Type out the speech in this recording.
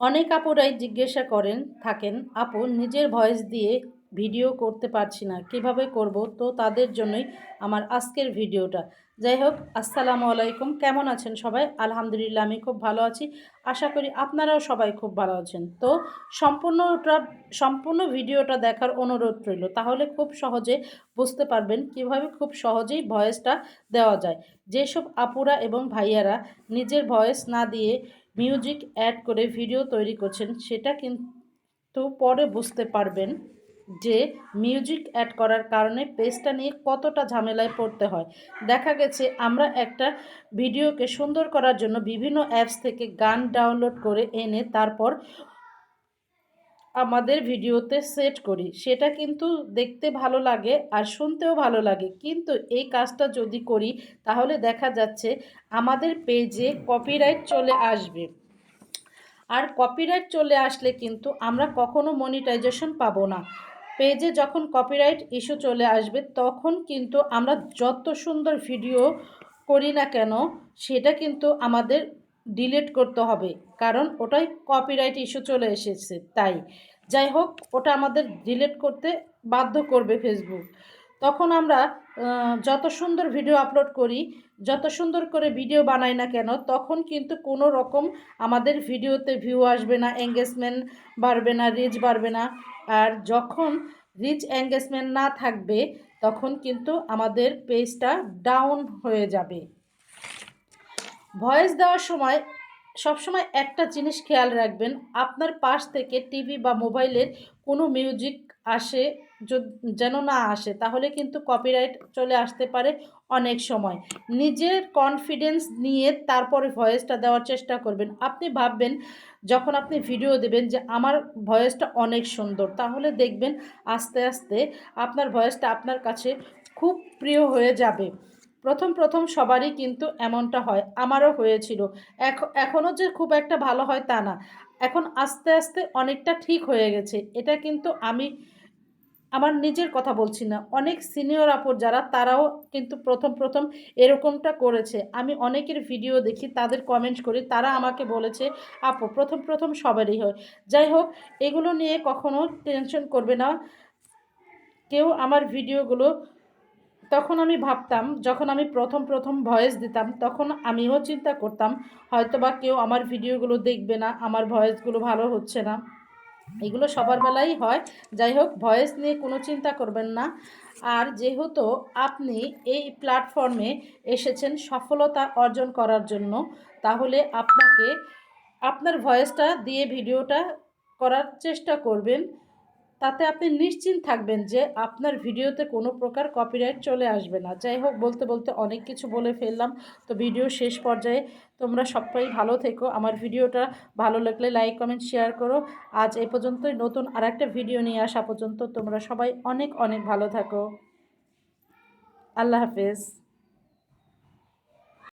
অনেক আপুরাই জিজ্ঞাসা করেন থাকেন আপু নিজের ভয়েস দিয়ে ভিডিও করতে পারছি না, কীভাবে করব? তো তাদের জন্যই আমার আজকের ভিডিওটা। যাই হোক, আসসালামু আলাইকুম। কেমন আছেন সবাই? আলহামদুলিল্লাহ, আমি খুব ভালো আছি। আশা করি আপনারাও সবাই খুব ভালো আছেন। তো সম্পূর্ণটা, সম্পূর্ণ ভিডিওটা দেখার অনুরোধ রইল। তাহলে খুব সহজে বুঝতে পারবেন কীভাবে খুব সহজেই ভয়েসটা দেওয়া যায়। যেসব আপুরা এবং ভাইয়ারা নিজের ভয়েস না দিয়ে মিউজিক অ্যাড করে ভিডিও তৈরি করছেন, সেটা কিন্তু পরে বুঝতে পারবেন। যে মিউজিক অ্যাড করার কারণে পেজটা নিয়ে কতটা ঝামেলায় পড়তে হয়। দেখা গেছে আমরা একটা ভিডিওকে সুন্দর করার জন্য বিভিন্ন অ্যাপস থেকে গান ডাউনলোড করে এনে তারপর আমাদের ভিডিওতে সেট করি। সেটা কিন্তু দেখতে ভালো লাগে আর শুনতেও ভালো লাগে। কিন্তু এই কাজটা যদি করি, তাহলে দেখা যাচ্ছে আমাদের পেজে কপিরাইট চলে আসবে। আর কপিরাইট চলে আসলে কিন্তু আমরা কখনো মনিটাইজেশন পাবো না। পেজে যখন কপিরাইট ইস্যু চলে আসবে, তখন কিন্তু আমরা যত সুন্দর ভিডিও করি না কেন, সেটা কিন্তু আমাদের ডিলিট করতে হবে। কারণ ওটাই কপিরাইট ইস্যু চলে এসেছে, তাই। যাই হোক, ওটা আমাদের ডিলিট করতে বাধ্য করবে ফেসবুক তখন আমরা যত সুন্দর ভিডিও আপলোড করি, যত সুন্দর করে ভিডিও বানাই না কেন, তখন কিন্তু কোনো রকম আমাদের ভিডিওতে ভিউ আসবে না এঙ্গেজমেন্ট বাড়বে না রিচ বাড়বে না। আর যখন রিচ এঙ্গেজমেন্ট না থাকবে, তখন কিন্তু আমাদের পেজটা ডাউন হয়ে যাবে। ভয়েস দেওয়ার সময় সবসময় একটা জিনিস খেয়াল রাখবেন, আপনার পাশ থেকে টিভি বা মোবাইলের কোনো মিউজিক আসে যেন না আসে, তাহলে কিন্তু কপিরাইট চলে আসতে পারে অনেক সময়। নিজের কনফিডেন্স নিয়ে তারপরে ভয়েসটা দেওয়ার চেষ্টা করবেন। আপনি ভাববেন, যখন আপনি ভিডিও দেবেন যে, আমার ভয়েসটা অনেক সুন্দর। তাহলে দেখবেন আস্তে আস্তে আপনার ভয়েসটা আপনার কাছে খুব প্রিয় হয়ে যাবে। প্রথম প্রথম সবারই কিন্তু এমনটা হয়। আমারও হয়েছিল। এখনও যে খুব একটা ভালো হয় তা না। এখন আস্তে আস্তে অনেকটা ঠিক হয়ে গেছে। এটা কিন্তু আমি, আমার নিজের কথা বলছি না। অনেক সিনিয়র আপুর যারা, তারাও কিন্তু প্রথম প্রথম এরকমটা করেছে। আমি অনেকের ভিডিও দেখি, তাদের কমেন্ট করি, তারা আমাকে বলেছে, আপু, প্রথম প্রথম সবারই হয়। যাই হোক, এগুলো নিয়ে কখনো টেনশন করবে না। কেউ আমার ভিডিওগুলো তখন আমি ভাবতাম, যখন আমি প্রথম প্রথম ভয়েস দিতাম, তখন আমিও চিন্তা করতাম হয়তো বা কেউ আমার ভিডিওগুলো দেখবে না, আমার ভয়েসগুলো ভালো হচ্ছে না। এগুলো সবার বেলাই হয়। যাই হোক ভয়েস নিয়ে কোনো চিন্তা করবেন না। আর যেহেতু আপনি এই প্ল্যাটফর্মে এসেছেন সফলতা অর্জন করার জন্য, তাহলে আপনাকে আপনার ভয়েসটা দিয়ে ভিডিওটা করার চেষ্টা করবেন। তাতে আপনি নিশ্চিন্ত থাকবেন যে আপনার ভিডিওতে কোনো প্রকার কপিরাইট চলে আসবে না। যাই হোক, বলতে বলতে অনেক কিছু বলে ফেললাম। তো ভিডিও শেষ পর্যায়ে তোমরা সবাই ভালো থেকো। আমার ভিডিওটা ভালো লাগলে লাইক কমেন্ট শেয়ার করো। আজ এ পর্যন্তই। নতুন আর একটা ভিডিও নিয়ে আসা পর্যন্ত তোমরা সবাই অনেক অনেক ভালো থাকো। আল্লাহ হাফেজ।